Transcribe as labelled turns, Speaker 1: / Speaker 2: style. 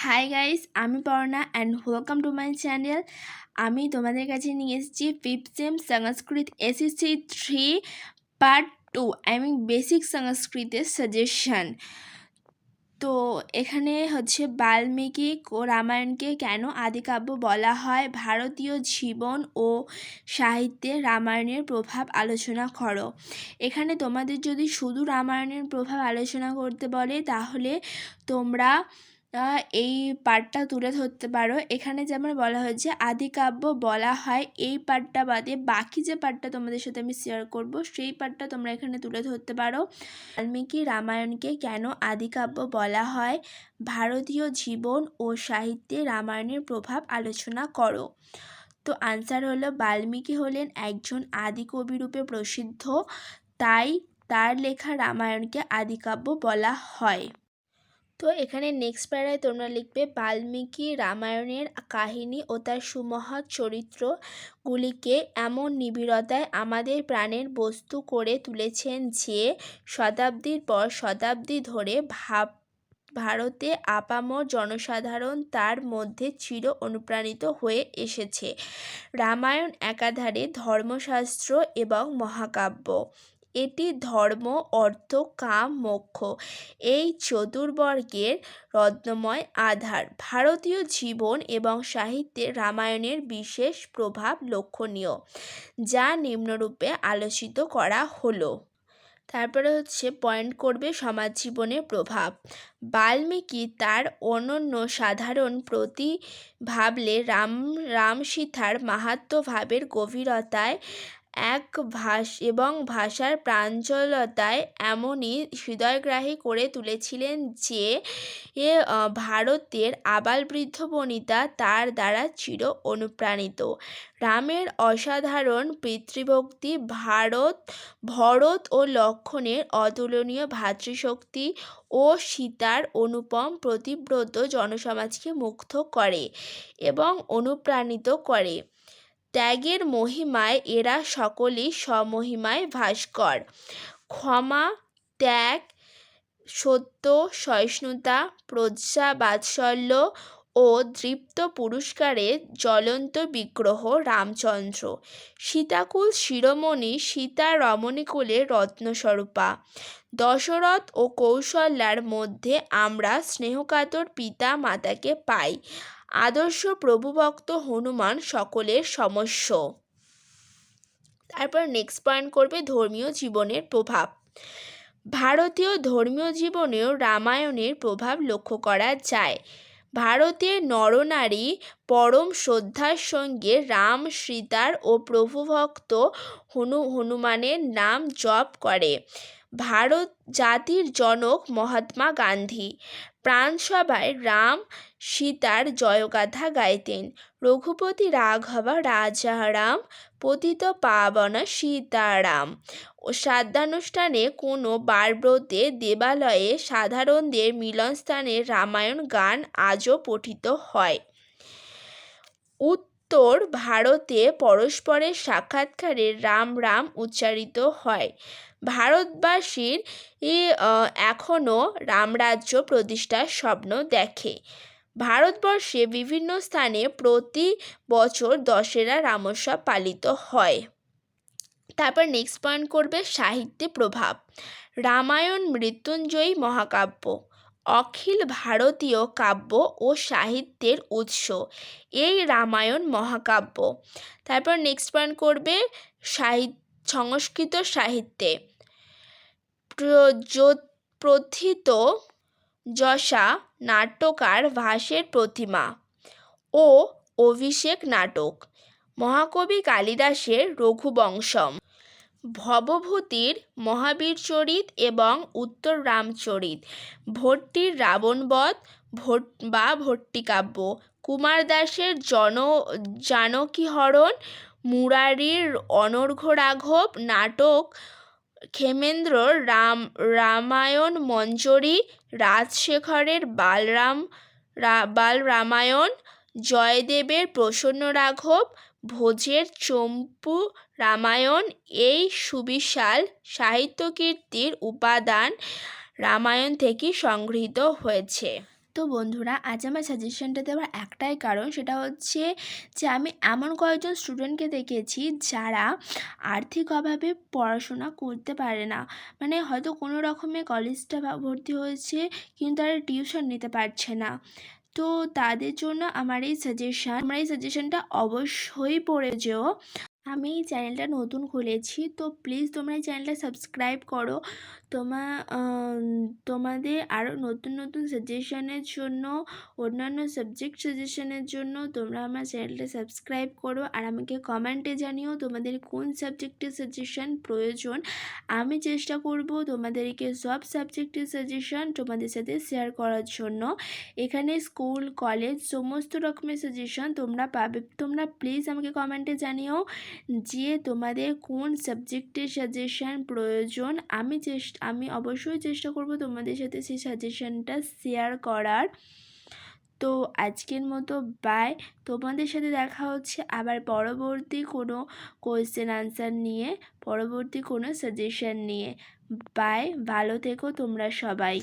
Speaker 1: High guys আমি Parna and welcome to my channel আমি তোমাদের কাছে নিয়ে এসেছি fifth sem Sanskrit SSC three part two I mean basic সংস্কৃতের সাজেশন তো এখানে হচ্ছে বাল্মীকি ও রামায়ণকে কেন আদিকাব্য বলা হয়, ভারতীয় জীবন ও সাহিত্যে রামায়ণের প্রভাব আলোচনা করো। এখানে তোমাদের যদি শুধু রামায়ণের প্রভাব আলোচনা করতে বলে, তাহলে তোমরা এই পার্টটা তুলে ধরতে পারো। এখানে যেমন বলা হয়েছে আদিকাব্য বলা হয়। এই পার্টটা বাদে বাকি যে পার্টটা তোমাদের সাথে আমি শেয়ার করব, সেই পার্টটা তোমরা এখানে তুলে ধরতে পারো। বাল্মীকি রামায়ণকে কেন আদিকাব্য বলা হয়? ভারতীয় জীবন ও সাহিত্যে রামায়ণের প্রভাব আলোচনা করো। তো আনসার হলো, বাল্মীকি হলেন একজন আদি কবিরূপে প্রসিদ্ধ। তাই তার লেখা রামায়ণকে আদিকাব্য বলা হয়। তো এখানে নেক্সট প্যারায় তোমরা লিখবে বাল্মীকি রামায়ণের কাহিনী ও তার সুমহৎ চরিত্রগুলিকে এমন নিবিড়তায় আমাদের প্রাণের বস্তু করে তুলেছেন যে শতাব্দীর পর শতাব্দী ধরে ভাব, ভারতে আপামর জনসাধারণ তার মধ্যে চির অনুপ্রাণিত হয়ে এসেছে। রামায়ণ একাধারে ধর্মশাস্ত্র এবং মহাকাব্য। এটি ধর্ম, অর্থ, কাম, মোক্ষ। এই চতুর্বর্গের রত্নময় আধার। ভারতীয় জীবন এবং সাহিত্যে রামায়ণের বিশেষ প্রভাব লক্ষণীয়, যা নিম্নরূপে আলোচিত করা হলো। তারপরে হচ্ছে পয়েন্ট করবে সমাজ জীবনের প্রভাব। বাল্মীকি তার অনন্য সাধারণ প্রতি ভাবলে রাম রাম সীতার মাহাত্ম্য ভাবের গভীরতায় এক ভাষ, এবং ভাষার প্রাঞ্চলতায় এমনই হৃদয়গ্রাহী করে তুলেছিলেন যে, এ ভারতের আবাল বৃদ্ধ বনিতা তার দ্বারা চির অনুপ্রাণিত। রামের অসাধারণ পিতৃভক্তি ভারত, ভরত ও লক্ষণের অতুলনীয় ভাতৃশক্তি ও সীতার অনুপম প্রতিব্রত জনসমাজকে মুগ্ধ করে এবং অনুপ্রাণিত করে। ত্যাগের মহিমায় এরা সকলেই স্বমহিমায় ভাস্কর ক্ষমা ত্যাগ সত্য সহিষ্ণুতা প্রজ্ঞা বাৎসল্য ও দৃপ্ত পুরস্কারে জ্বলন্ত বিগ্রহ রামচন্দ্র। সীতাকুল শিরোমণি সীতা রমণীকুলের রত্নস্বরূপা। দশরথ ও কৌশল্যার মধ্যে আমরা স্নেহকাতর পিতা মাতাকে পাই। আদর্শ প্রভুভক্ত হনুমান সকলের সমস্য। তারপর নেক্সট পয়েন্ট করবে ধর্মীয় জীবনের প্রভাব। ভারতীয় ধর্মীয় জীবনেও রামায়ণের প্রভাব লক্ষ্য করা যায়। ভারতের নরনারী পরম শ্রদ্ধার সঙ্গে রাম, সীতার ও প্রভুভক্ত হনু, হনুমানের নাম জপ করে। ভারত জাতির জনক মহাত্মা গান্ধী। প্রাণসভায় রাম, সীতার জয়গাথা গাইতেন। রঘুপতি রাঘবা, রাজারাম, পতিত পাবনা সীতারাম। ও শ্রাদ্ধানুষ্ঠানে কোনো বারব্রতে দেবালয়ে সাধারণদের মিলনস্থানে রামায়ণ গান আজও পঠিত হয়। উত্তর ভারতে পরস্পরের সাক্ষাৎকারে রাম রাম উচ্চারিত হয়। ভারতবাসীর এখনও রামরাজ্য প্রতিষ্ঠার স্বপ্ন দেখে। ভারতবর্ষে বিভিন্ন স্থানে প্রতি বছর দশেরা রামোৎসব পালিত হয়। তারপর নেক্সট পয়েন্ট করবে সাহিত্যে প্রভাব। রামায়ণ, মৃত্যুঞ্জয়ী মহাকাব্য, অখিল ভারতীয় কাব্য ও সাহিত্যের উৎস। এই রামায়ণ মহাকাব্য। তারপর নেক্সট পয়েন্ট করবে সাহিত্য সংস্কৃত সাহিত্যে। প্রথিত যশা নাট্যকার ভাসের প্রতিমা ও অভিষেক নাটক। মহাকবি কালিদাসের রঘুবংশম। ভবভূতির মহাবীর চরিত এবং উত্তর রামচরিত ভট্টির রাবণবধ ভট বা ভট্টিকাব্য। কুমার দাসের জন, জানকীহরণ, মুরারির অনর্ঘ্য রাঘব, নাটক ক্ষেমেন্দ্র রাম, রামায়ণ মঞ্জরি, রাজশেখরের বালরাম বাল রামায়ণ জয়দেবের প্রসন্ন রাঘব ভোজের চম্পু রামায়ণ, এই সুবিশাল সাহিত্যকীর্তির উপাদান রামায়ণ থেকে সংগৃহীত হয়েছে। তো বন্ধুরা, আজ আমার সাজেশনটা দেওয়ার একটাই কারণ সেটা হচ্ছে যে আমি এমন কয়েকজন স্টুডেন্টকে দেখেছি যারা আর্থিক অভাবে পড়াশোনা করতে পারে না। মানে হয়তো কোনো রকমে কলেজটা ভর্তি হয়েছে কিন্তু তারা টিউশন নিতে পারছে না। তো তাদের জন্য আমার এই সাজেশান আমার এই সাজেশনটা অবশ্যই পড়ে যেও। আমি এই চ্যানেলটা নতুন খুলেছি, তো প্লিজ তোমরা এই চ্যানেলটা সাবস্ক্রাইব করো। তোমা তোমাদের আরও নতুন নতুন সাজেশনের জন্য, অন্যান্য সাবজেক্ট সাজেশনের জন্য তোমরা আমার চ্যানেলটা সাবস্ক্রাইব করো। আর আমাকে কমেন্টে জানিও তোমাদের কোন সাবজেক্টের সাজেশন প্রয়োজন। আমি চেষ্টা করব তোমাদেরকে সব সাবজেক্টের সাজেশন তোমাদের সাথে শেয়ার করার জন্য। এখানে স্কুল কলেজ সমস্ত রকমের সাজেশন তোমরা পাবে। তোমরা প্লিজ আমাকে কমেন্টে জানিও। যে তোমাদের কোন সাবজেক্টের সাজেশান প্রয়োজন, আমি চেষ্টা, আমি অবশ্যই চেষ্টা করব তোমাদের সাথে সেই সাজেশানটা শেয়ার করার। তো আজকের মতো বাই তোমাদের সাথে দেখা হচ্ছে আবার পরবর্তী কোনো কোয়েশ্চেন আনসার নিয়ে, পরবর্তী কোনো সাজেশান নিয়ে। বাই ভালো থেকো তোমরা সবাই।